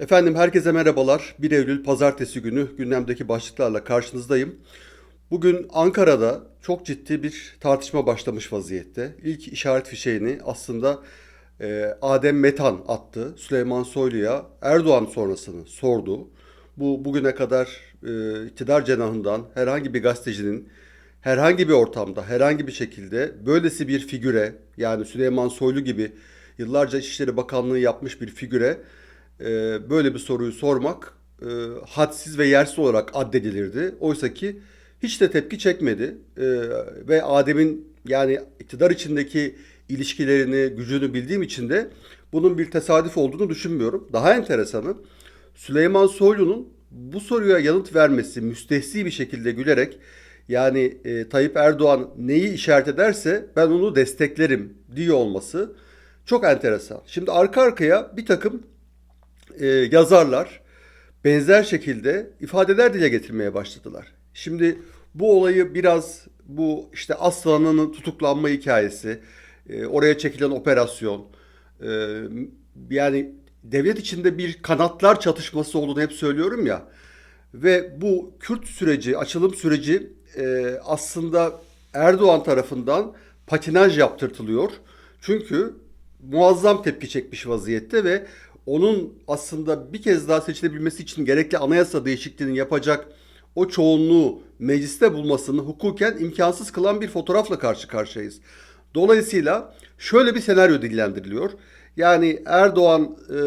Efendim herkese merhabalar. 1 Eylül Pazartesi günü gündemdeki başlıklarla karşınızdayım. Bugün Ankara'da çok ciddi bir tartışma başlamış vaziyette. İlk işaret fişeğini aslında e, Adem Metan attı. Süleyman Soylu'ya Erdoğan sonrasını sordu. Bu bugüne kadar e, iktidar cenahından herhangi bir gazetecinin herhangi bir ortamda, herhangi bir şekilde böylesi bir figüre yani Süleyman Soylu gibi yıllarca İçişleri Bakanlığı yapmış bir figüre e, böyle bir soruyu sormak e, hadsiz ve yersiz olarak addedilirdi. Oysa ki hiç de tepki çekmedi E, ve Adem'in yani iktidar içindeki ilişkilerini, gücünü bildiğim için de bunun bir tesadüf olduğunu düşünmüyorum. Daha enteresanı Süleyman Soylu'nun bu soruya yanıt vermesi, müstehsi bir şekilde gülerek yani e, Tayyip Erdoğan neyi işaret ederse ben onu desteklerim diyor olması çok enteresan. Şimdi arka arkaya bir takım e, yazarlar benzer şekilde ifadeler dile getirmeye başladılar. Şimdi bu olayı biraz bu işte Aslan'ın tutuklanma hikayesi, e, oraya çekilen operasyon, e, yani devlet içinde bir kanatlar çatışması olduğunu hep söylüyorum ya. Ve bu Kürt süreci, açılım süreci e, aslında Erdoğan tarafından patinaj yaptırtılıyor. Çünkü muazzam tepki çekmiş vaziyette ve onun aslında bir kez daha seçilebilmesi için gerekli anayasa değişikliğini yapacak o çoğunluğu mecliste bulmasını hukuken imkansız kılan bir fotoğrafla karşı karşıyayız. Dolayısıyla şöyle bir senaryo dillendiriliyor. Yani Erdoğan e,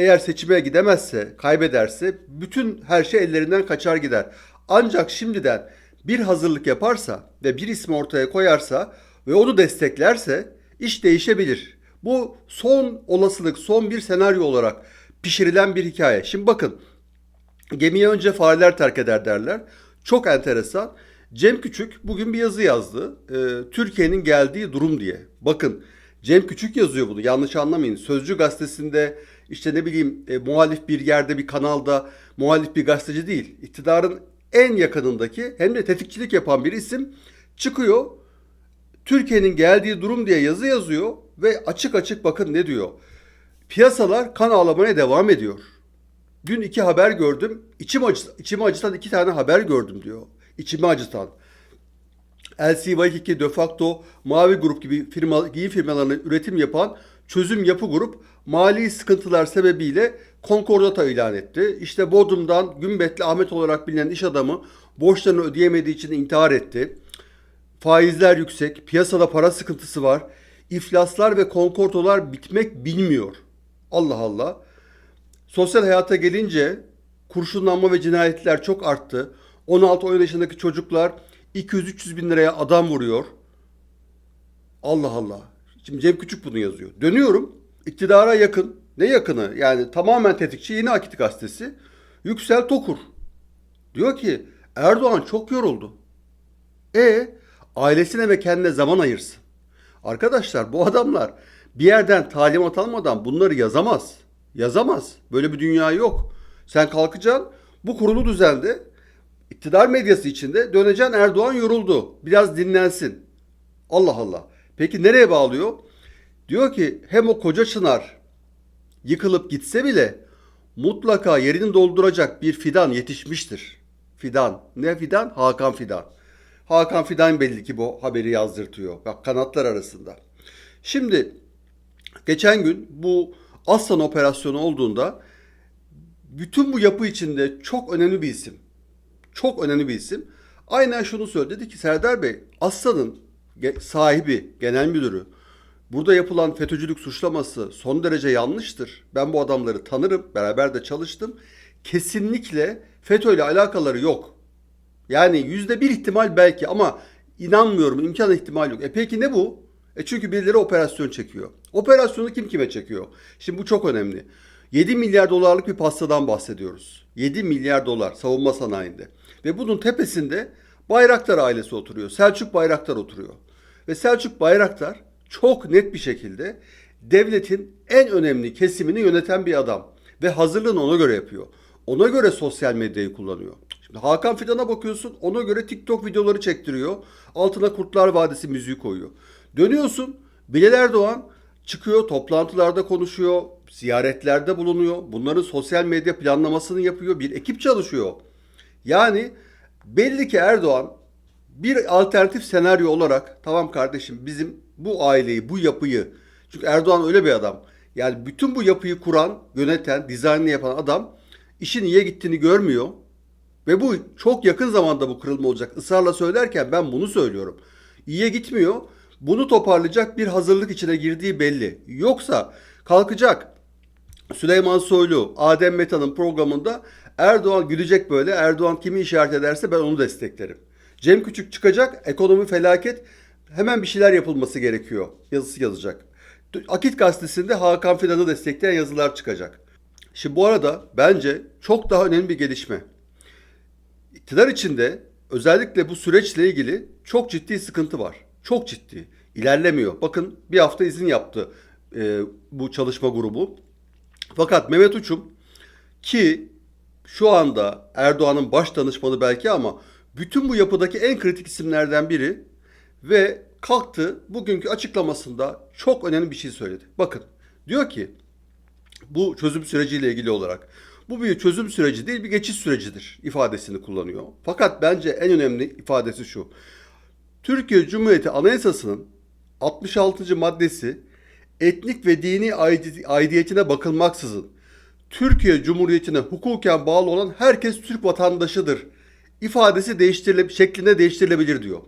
eğer seçime gidemezse, kaybederse bütün her şey ellerinden kaçar gider. Ancak şimdiden bir hazırlık yaparsa ve bir ismi ortaya koyarsa ve onu desteklerse iş değişebilir. Bu son olasılık, son bir senaryo olarak pişirilen bir hikaye. Şimdi bakın gemiye önce fareler terk eder derler. Çok enteresan. Cem Küçük bugün bir yazı yazdı. Ee, Türkiye'nin geldiği durum diye. Bakın Cem Küçük yazıyor bunu yanlış anlamayın. Sözcü gazetesinde işte ne bileyim e, muhalif bir yerde bir kanalda muhalif bir gazeteci değil. İktidarın en yakınındaki hem de tetikçilik yapan bir isim çıkıyor. Türkiye'nin geldiği durum diye yazı yazıyor ve açık açık bakın ne diyor. Piyasalar kan ağlamaya devam ediyor. Dün iki haber gördüm. İçim acı, içimi acıtan iki tane haber gördüm diyor. İçimi acıtan. LC Waikiki, De Facto, Mavi Grup gibi firma, giyim firmalarına üretim yapan Çözüm Yapı Grup mali sıkıntılar sebebiyle konkordata ilan etti. İşte Bodrum'dan Gümbetli Ahmet olarak bilinen iş adamı borçlarını ödeyemediği için intihar etti. Faizler yüksek, piyasada para sıkıntısı var. İflaslar ve konkordolar bitmek bilmiyor. Allah Allah. Sosyal hayata gelince kurşunlanma ve cinayetler çok arttı. 16-17 yaşındaki çocuklar 200-300 bin liraya adam vuruyor. Allah Allah. Şimdi Cem Küçük bunu yazıyor. Dönüyorum. İktidara yakın. Ne yakını? Yani tamamen tetikçi Yeni Akit Gazetesi. Yüksel Tokur. Diyor ki Erdoğan çok yoruldu. E ailesine ve kendine zaman ayırsın. Arkadaşlar bu adamlar bir yerden talimat almadan bunları yazamaz. Yazamaz. Böyle bir dünya yok. Sen kalkacaksın bu kurulu düzende iktidar medyası içinde döneceksin Erdoğan yoruldu. Biraz dinlensin. Allah Allah. Peki nereye bağlıyor? Diyor ki hem o koca çınar yıkılıp gitse bile mutlaka yerini dolduracak bir fidan yetişmiştir. Fidan. Ne fidan? Hakan Fidan. Hakan Fidan belli ki bu haberi yazdırtıyor. Bak kanatlar arasında. Şimdi geçen gün bu Aslan operasyonu olduğunda bütün bu yapı içinde çok önemli bir isim. Çok önemli bir isim. Aynen şunu söyledi dedi ki Serdar Bey Aslan'ın sahibi, genel müdürü burada yapılan FETÖ'cülük suçlaması son derece yanlıştır. Ben bu adamları tanırım, beraber de çalıştım. Kesinlikle FETÖ ile alakaları yok. Yani yüzde bir ihtimal belki ama inanmıyorum imkan ihtimal yok. E peki ne bu? E çünkü birileri operasyon çekiyor. Operasyonu kim kime çekiyor? Şimdi bu çok önemli. 7 milyar dolarlık bir pastadan bahsediyoruz. 7 milyar dolar savunma sanayinde. Ve bunun tepesinde Bayraktar ailesi oturuyor. Selçuk Bayraktar oturuyor. Ve Selçuk Bayraktar çok net bir şekilde devletin en önemli kesimini yöneten bir adam. Ve hazırlığını ona göre yapıyor. Ona göre sosyal medyayı kullanıyor. Hakan Fidan'a bakıyorsun ona göre TikTok videoları çektiriyor. Altına Kurtlar Vadisi müziği koyuyor. Dönüyorsun Bilal Erdoğan çıkıyor toplantılarda konuşuyor. ziyaretlerde bulunuyor. Bunların sosyal medya planlamasını yapıyor. Bir ekip çalışıyor. Yani belli ki Erdoğan bir alternatif senaryo olarak tamam kardeşim bizim bu aileyi, bu yapıyı çünkü Erdoğan öyle bir adam. Yani bütün bu yapıyı kuran, yöneten, dizaynını yapan adam işin iyiye gittiğini görmüyor. Ve bu çok yakın zamanda bu kırılma olacak. Israrla söylerken ben bunu söylüyorum. İyiye gitmiyor. Bunu toparlayacak bir hazırlık içine girdiği belli. Yoksa kalkacak Süleyman Soylu, Adem Meta'nın programında Erdoğan gülecek böyle. Erdoğan kimi işaret ederse ben onu desteklerim. Cem Küçük çıkacak. Ekonomi felaket. Hemen bir şeyler yapılması gerekiyor. Yazısı yazacak. Akit gazetesinde Hakan Fidan'ı destekleyen yazılar çıkacak. Şimdi bu arada bence çok daha önemli bir gelişme. İktidar içinde özellikle bu süreçle ilgili çok ciddi sıkıntı var. Çok ciddi. İlerlemiyor. Bakın bir hafta izin yaptı e, bu çalışma grubu. Fakat Mehmet Uçum ki şu anda Erdoğan'ın baş danışmanı belki ama bütün bu yapıdaki en kritik isimlerden biri ve kalktı bugünkü açıklamasında çok önemli bir şey söyledi. Bakın diyor ki bu çözüm süreciyle ilgili olarak bu bir çözüm süreci değil bir geçiş sürecidir ifadesini kullanıyor. Fakat bence en önemli ifadesi şu. Türkiye Cumhuriyeti Anayasası'nın 66. maddesi etnik ve dini aidiyetine bakılmaksızın Türkiye Cumhuriyeti'ne hukuken bağlı olan herkes Türk vatandaşıdır ifadesi değiştirile şeklinde değiştirilebilir diyor.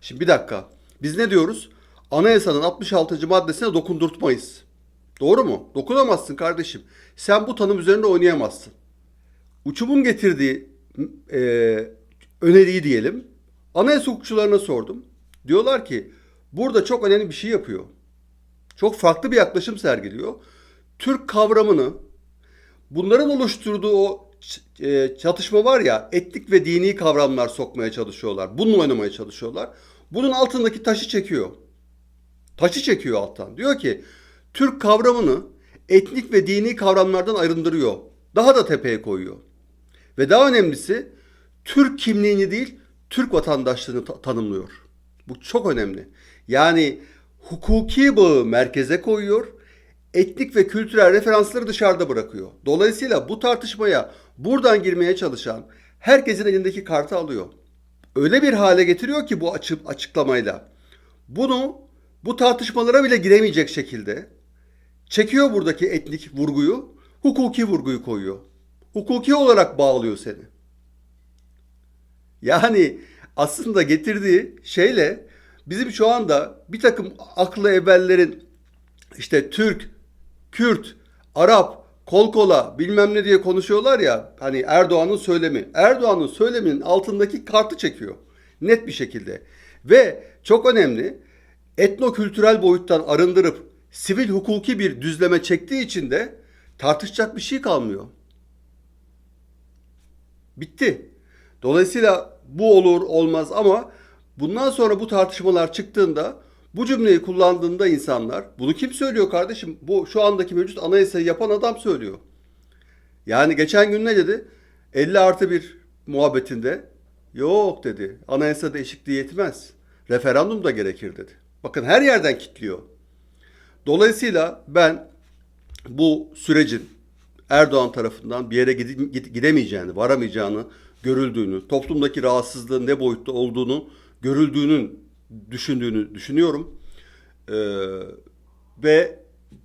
Şimdi bir dakika. Biz ne diyoruz? Anayasanın 66. maddesine dokundurtmayız. Doğru mu? Dokunamazsın kardeşim. Sen bu tanım üzerinde oynayamazsın. Uçumun getirdiği e, öneriyi diyelim. Anayasa hukukçularına sordum. Diyorlar ki burada çok önemli bir şey yapıyor. Çok farklı bir yaklaşım sergiliyor. Türk kavramını bunların oluşturduğu o e, çatışma var ya etnik ve dini kavramlar sokmaya çalışıyorlar. Bununla oynamaya çalışıyorlar. Bunun altındaki taşı çekiyor. Taşı çekiyor alttan. Diyor ki Türk kavramını etnik ve dini kavramlardan arındırıyor. Daha da tepeye koyuyor. Ve daha önemlisi Türk kimliğini değil Türk vatandaşlığını ta- tanımlıyor. Bu çok önemli. Yani hukuki bağı merkeze koyuyor, etnik ve kültürel referansları dışarıda bırakıyor. Dolayısıyla bu tartışmaya buradan girmeye çalışan herkesin elindeki kartı alıyor. Öyle bir hale getiriyor ki bu açık açıklamayla. Bunu bu tartışmalara bile giremeyecek şekilde çekiyor buradaki etnik vurguyu, hukuki vurguyu koyuyor. Hukuki olarak bağlıyor seni. Yani aslında getirdiği şeyle bizim şu anda bir takım aklı evvellerin işte Türk, Kürt, Arap, kol kola bilmem ne diye konuşuyorlar ya hani Erdoğan'ın söylemi. Erdoğan'ın söyleminin altındaki kartı çekiyor. Net bir şekilde. Ve çok önemli etno-kültürel boyuttan arındırıp sivil hukuki bir düzleme çektiği için de tartışacak bir şey kalmıyor. Bitti. Dolayısıyla bu olur olmaz ama bundan sonra bu tartışmalar çıktığında bu cümleyi kullandığında insanlar bunu kim söylüyor kardeşim? Bu şu andaki mevcut anayasayı yapan adam söylüyor. Yani geçen gün ne dedi? 50 artı bir muhabbetinde yok dedi. Anayasa değişikliği yetmez. Referandum da gerekir dedi. Bakın her yerden kitliyor. Dolayısıyla ben bu sürecin Erdoğan tarafından bir yere gidemeyeceğini, varamayacağını görüldüğünü, toplumdaki rahatsızlığın ne boyutta olduğunu görüldüğünün düşündüğünü düşünüyorum. Ee, ve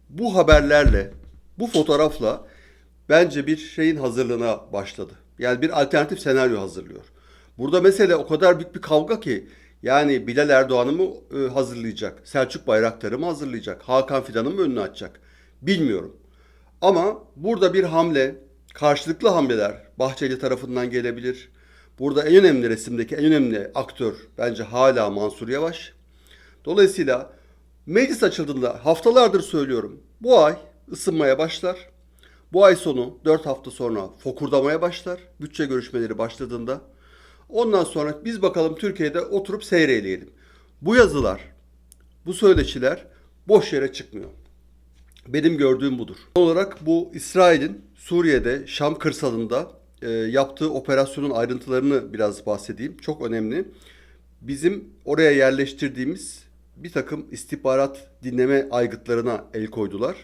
bu haberlerle, bu fotoğrafla bence bir şeyin hazırlığına başladı. Yani bir alternatif senaryo hazırlıyor. Burada mesele o kadar büyük bir kavga ki yani Bilal Erdoğan'ı mı e, hazırlayacak? Selçuk Bayraktar'ı mı hazırlayacak? Hakan Fidan'ı mı önüne açacak? Bilmiyorum. Ama burada bir hamle, karşılıklı hamleler Bahçeli tarafından gelebilir. Burada en önemli resimdeki en önemli aktör bence hala Mansur Yavaş. Dolayısıyla meclis açıldığında haftalardır söylüyorum. Bu ay ısınmaya başlar. Bu ay sonu 4 hafta sonra fokurdamaya başlar. Bütçe görüşmeleri başladığında. Ondan sonra biz bakalım Türkiye'de oturup seyreleyelim. Bu yazılar, bu söyleşiler boş yere çıkmıyor. Benim gördüğüm budur. Son olarak bu İsrail'in Suriye'de Şam kırsalında e, yaptığı operasyonun ayrıntılarını biraz bahsedeyim. Çok önemli. Bizim oraya yerleştirdiğimiz bir takım istihbarat dinleme aygıtlarına el koydular.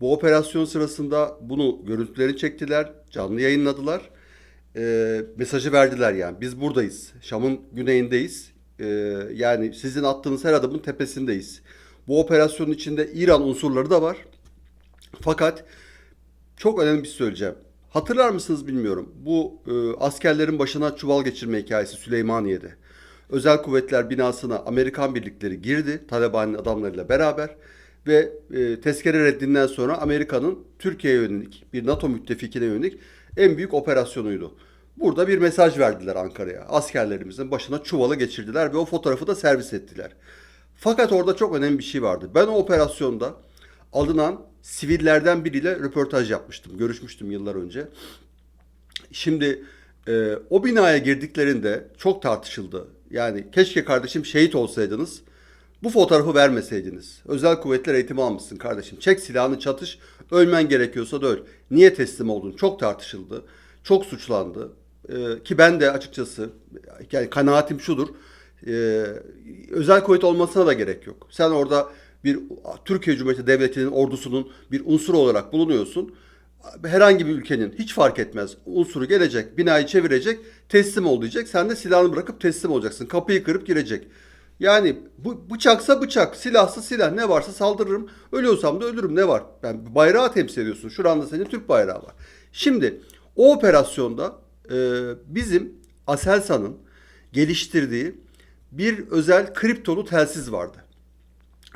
Bu operasyon sırasında bunu görüntüleri çektiler, canlı yayınladılar. Ee, mesajı verdiler yani. Biz buradayız. Şam'ın güneyindeyiz. Ee, yani sizin attığınız her adımın tepesindeyiz. Bu operasyonun içinde İran unsurları da var. Fakat çok önemli bir şey söyleyeceğim. Hatırlar mısınız bilmiyorum. Bu e, askerlerin başına çuval geçirme hikayesi Süleymaniye'de. Özel kuvvetler binasına Amerikan birlikleri girdi Taliban'ın adamlarıyla beraber ve e, tezkere reddinden sonra Amerika'nın Türkiye'ye yönelik bir NATO müttefikine yönelik en büyük operasyonuydu. Burada bir mesaj verdiler Ankara'ya. Askerlerimizin başına çuvalı geçirdiler ve o fotoğrafı da servis ettiler. Fakat orada çok önemli bir şey vardı. Ben o operasyonda alınan sivillerden biriyle röportaj yapmıştım. Görüşmüştüm yıllar önce. Şimdi e, o binaya girdiklerinde çok tartışıldı. Yani keşke kardeşim şehit olsaydınız. Bu fotoğrafı vermeseydiniz. Özel kuvvetler eğitimi almışsın kardeşim. Çek silahını çatış. Ölmen gerekiyorsa da öl. Niye teslim oldun? Çok tartışıldı. Çok suçlandı. E, ki ben de açıkçası yani kanaatim şudur. E, özel kuvvet olmasına da gerek yok. Sen orada bir Türkiye Cumhuriyeti Devleti'nin ordusunun bir unsuru olarak bulunuyorsun. Herhangi bir ülkenin hiç fark etmez unsuru gelecek, binayı çevirecek, teslim ol diyecek. Sen de silahını bırakıp teslim olacaksın. Kapıyı kırıp girecek. Yani bu bıçaksa bıçak, silahsa silah ne varsa saldırırım. Ölüyorsam da ölürüm ne var? Ben bayrağı temsil ediyorsun. Şuranda senin Türk bayrağı var. Şimdi o operasyonda e, bizim Aselsan'ın geliştirdiği bir özel kriptolu telsiz vardı.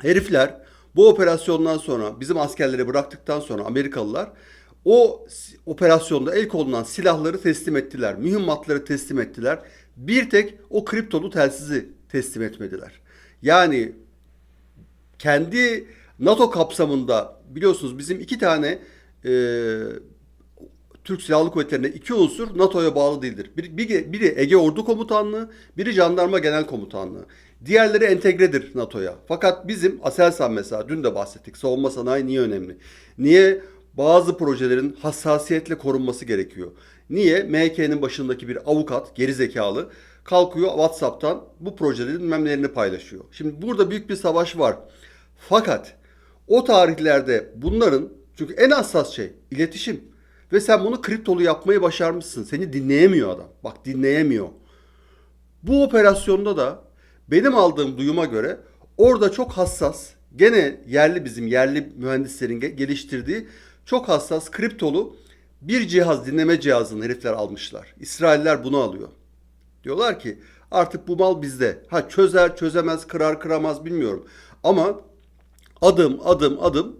Herifler bu operasyondan sonra bizim askerleri bıraktıktan sonra Amerikalılar o operasyonda el konulan silahları teslim ettiler. Mühimmatları teslim ettiler. Bir tek o kriptolu telsizi teslim etmediler. Yani kendi NATO kapsamında biliyorsunuz bizim iki tane e, Türk Silahlı Kuvvetleri'nde iki unsur NATO'ya bağlı değildir. Bir, bir- biri Ege Ordu Komutanlığı, biri Jandarma Genel Komutanlığı. Diğerleri entegredir NATO'ya. Fakat bizim Aselsan mesela dün de bahsettik. Savunma sanayi niye önemli? Niye bazı projelerin hassasiyetle korunması gerekiyor? Niye MHK'nin başındaki bir avukat, geri zekalı kalkıyor WhatsApp'tan bu projelerin bilmem paylaşıyor. Şimdi burada büyük bir savaş var. Fakat o tarihlerde bunların çünkü en hassas şey iletişim. Ve sen bunu kriptolu yapmayı başarmışsın. Seni dinleyemiyor adam. Bak dinleyemiyor. Bu operasyonda da benim aldığım duyuma göre orada çok hassas, gene yerli bizim yerli mühendislerin ge- geliştirdiği çok hassas kriptolu bir cihaz, dinleme cihazını herifler almışlar. İsrailler bunu alıyor. Diyorlar ki artık bu mal bizde. Ha çözer, çözemez, kırar, kıramaz bilmiyorum. Ama adım adım adım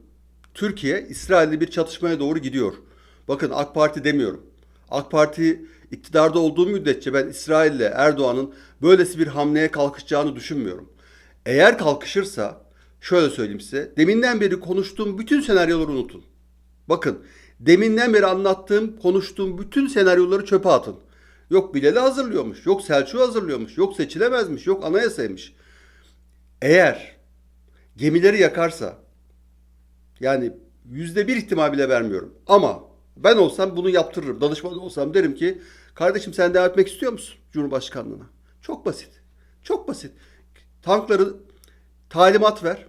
Türkiye İsrail'le bir çatışmaya doğru gidiyor. Bakın AK Parti demiyorum. AK Parti iktidarda olduğu müddetçe ben İsrail'le Erdoğan'ın böylesi bir hamleye kalkışacağını düşünmüyorum. Eğer kalkışırsa şöyle söyleyeyim size. Deminden beri konuştuğum bütün senaryoları unutun. Bakın deminden beri anlattığım, konuştuğum bütün senaryoları çöpe atın. Yok Bilal'i hazırlıyormuş, yok Selçuk'u hazırlıyormuş, yok seçilemezmiş, yok anayasaymış. Eğer gemileri yakarsa yani yüzde bir ihtimal bile vermiyorum. Ama ben olsam bunu yaptırırım. Danışman olsam derim ki kardeşim sen devam etmek istiyor musun Cumhurbaşkanlığına? Çok basit. Çok basit. Tankları talimat ver.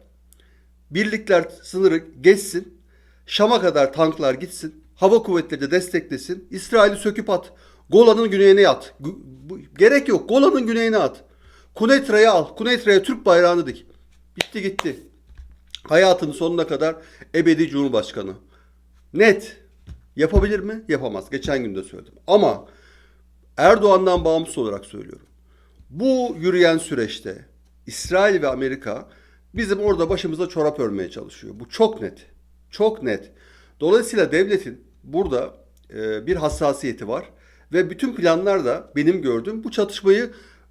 Birlikler sınırı geçsin. Şam'a kadar tanklar gitsin. Hava kuvvetleri de desteklesin. İsrail'i söküp at. Golan'ın güneyine at. Gerek yok. Golan'ın güneyine at. Kunetra'ya al. Kunetra'ya Türk bayrağını dik. Bitti gitti. Hayatının sonuna kadar ebedi Cumhurbaşkanı. Net. Yapabilir mi? Yapamaz. Geçen gün de söyledim. Ama Erdoğan'dan bağımsız olarak söylüyorum. Bu yürüyen süreçte İsrail ve Amerika bizim orada başımıza çorap örmeye çalışıyor. Bu çok net. Çok net. Dolayısıyla devletin burada e, bir hassasiyeti var ve bütün planlar da benim gördüğüm bu çatışmayı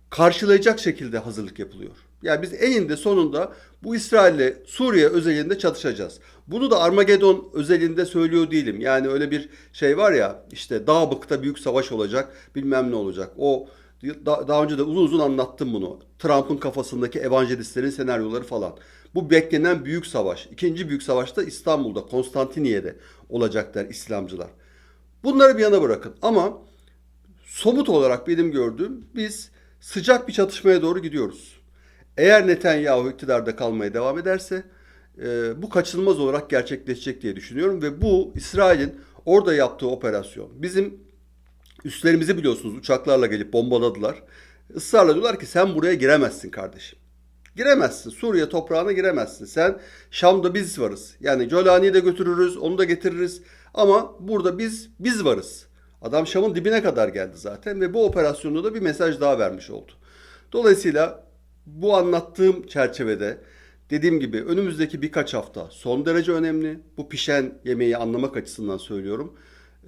karşılayacak şekilde hazırlık yapılıyor. Yani biz eninde sonunda bu İsrail'le Suriye özelinde çatışacağız. Bunu da Armagedon özelinde söylüyor değilim. Yani öyle bir şey var ya işte Dağbık'ta büyük savaş olacak bilmem ne olacak. O da- daha önce de uzun uzun anlattım bunu. Trump'ın kafasındaki evangelistlerin senaryoları falan. Bu beklenen büyük savaş. İkinci büyük savaş da İstanbul'da, Konstantiniye'de olacak der İslamcılar. Bunları bir yana bırakın. Ama somut olarak benim gördüğüm biz sıcak bir çatışmaya doğru gidiyoruz. Eğer Netanyahu iktidarda kalmaya devam ederse e, bu kaçınılmaz olarak gerçekleşecek diye düşünüyorum ve bu İsrail'in orada yaptığı operasyon bizim üslerimizi biliyorsunuz uçaklarla gelip bombaladılar. Israrla diyorlar ki sen buraya giremezsin kardeşim. Giremezsin. Suriye toprağına giremezsin. Sen Şam'da biz varız. Yani Jolani'yi de götürürüz, onu da getiririz. Ama burada biz biz varız. Adam Şam'ın dibine kadar geldi zaten ve bu operasyonda da bir mesaj daha vermiş oldu. Dolayısıyla bu anlattığım çerçevede dediğim gibi önümüzdeki birkaç hafta son derece önemli. Bu pişen yemeği anlamak açısından söylüyorum.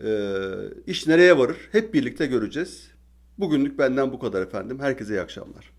Ee, iş nereye varır? Hep birlikte göreceğiz. Bugünlük benden bu kadar efendim. Herkese iyi akşamlar.